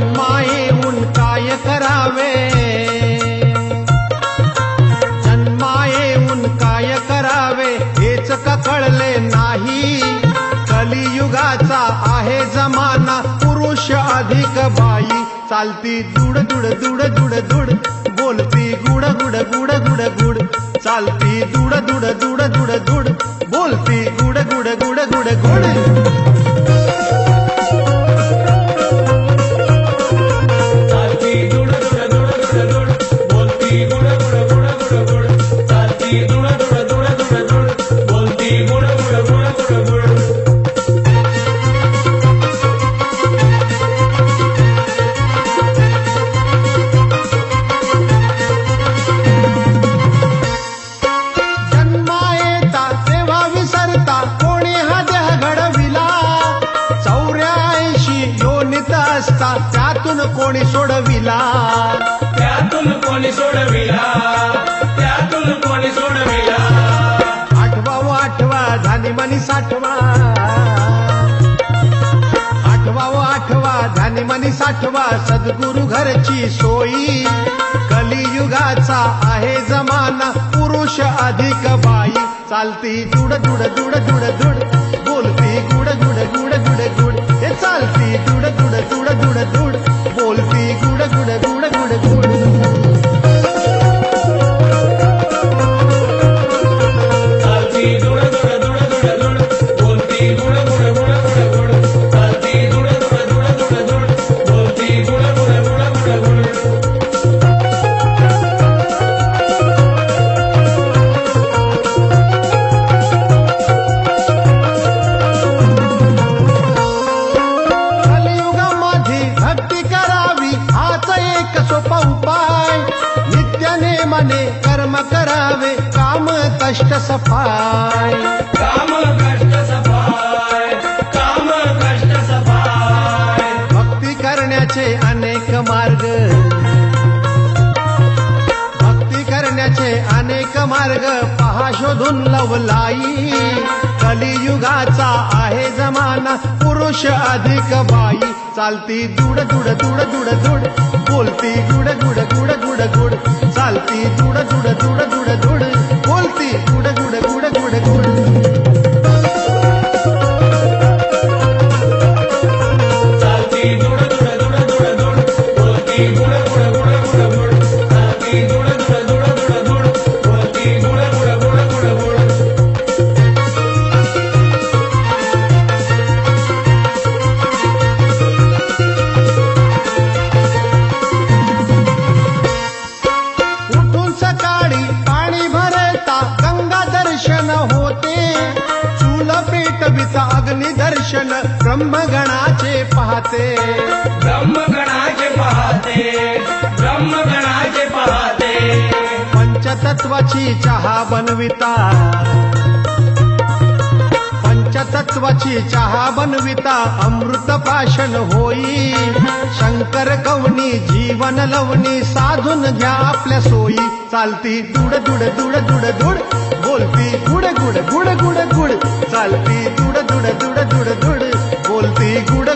काय करावे. काय करावे. हेच का कळले नाही. कलियुगाचा आहे जमाना. पुरुष अधिक बाई. चालती दुड दुड दुड दुड दुड. बोलती गुड गुड गुड गुड गुड. चालती दुड दुड दुड दुड दुड. बोलती गुड गुड गुड गुड गुड. असता त्यातून कोणी सोडविला. त्यातून कोणी सोडविला. त्यातून कोणी सोडविला. आठवा व आठवा झाली मनी साठवा. आठवा व आठवा झाली मनी साठवा सद्गुरु घरची सोयी. कलियुगाचा आहे जमाना पुरुष अधिक बाई. चालती दुड दुड दुड दुड दुड एक सोपा उपाय. नित्य नेमाने कर्म करावे काम कष्ट सफाय. काम कष्ट सफाय काम कष्ट सफाय. भक्ती करण्याचे अनेक मार्ग. भक्ती करण्याचे अनेक मार्ग पहा शोधून लवलाई. कलियुगाचा आहे जमाना पुरुष अधिक बाई. चालती जुड जुड जुड जुड जुड बोलती गुड गुड गुड गुड गुड चालती जुड जुड जुड जुड जुड बोलती गुड पेटविता अग्नी दर्शन ब्रह्मगणाचे पाहते. ब्रह्मगणाचे पाहते ब्रह्मगणाचे पाहते. पंचतत्वाची चहा बनविता. पंचतत्वाची चहा बनविता अमृत पाशन होई. शंकर कवनी जीवन लवणी साधून घ्या आपल्या सोयी. चालती दुड दुड दुड दुड दुड बोलती गुड़